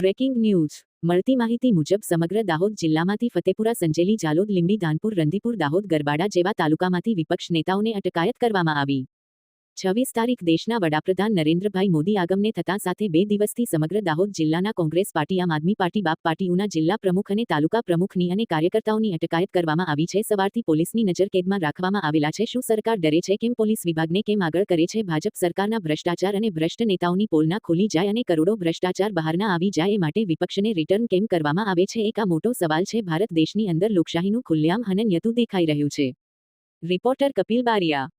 Breaking news મળતી માહિતી મુજબ સમગ્ર દાહોદ જિલ્લામાંથી ફતેપુરા, સંજેલી, જાલોદ, લીંબડી ધાનપુર રંધીપુર, દાહોદ, ગરબાડા જેવા તાલુકામાંથી વિપક્ષ નેતાઓને અટકાયત કરવામાં આવી. છવ્વીસ તારીખ દેશના વડાપ્રધાન નરેન્દ્રભાઈ મોદી આગમને થતા સાથે બે દિવસથી સમગ્ર દાહોદ જિલ્લાના Congress party, Aam Aadmi party, BAP party Una જિલ્લા પ્રમુખ અને તાલુકા પ્રમુખની અને કાર્યકર્તાઓની અટકાયત કરવામાં આવી છે. સવારથી પોલીસની નજરકેદમાં રાખવામાં આવેલા છે. શું સરકાર ડરે છે? કેમ પોલીસ વિભાગને કેમ આગળ કરે છે? ભાજપ સરકારના ભ્રષ્ટાચાર અને ભ્રષ્ટ નેતાઓની પોલના ખુલી જાય અને કરોડો ભ્રષ્ટાચાર બહારના આવી જાય એ માટે વિપક્ષને રિટર્ન કેમ કરવામાં આવે છે? એક આ મોટો સવાલ છે. ભારત દેશની અંદર લોકશાહીનું ખુલ્લેઆમ હનન યતું દેખાઈ રહ્યું છે. રિપોર્ટર કપિલ બારિયા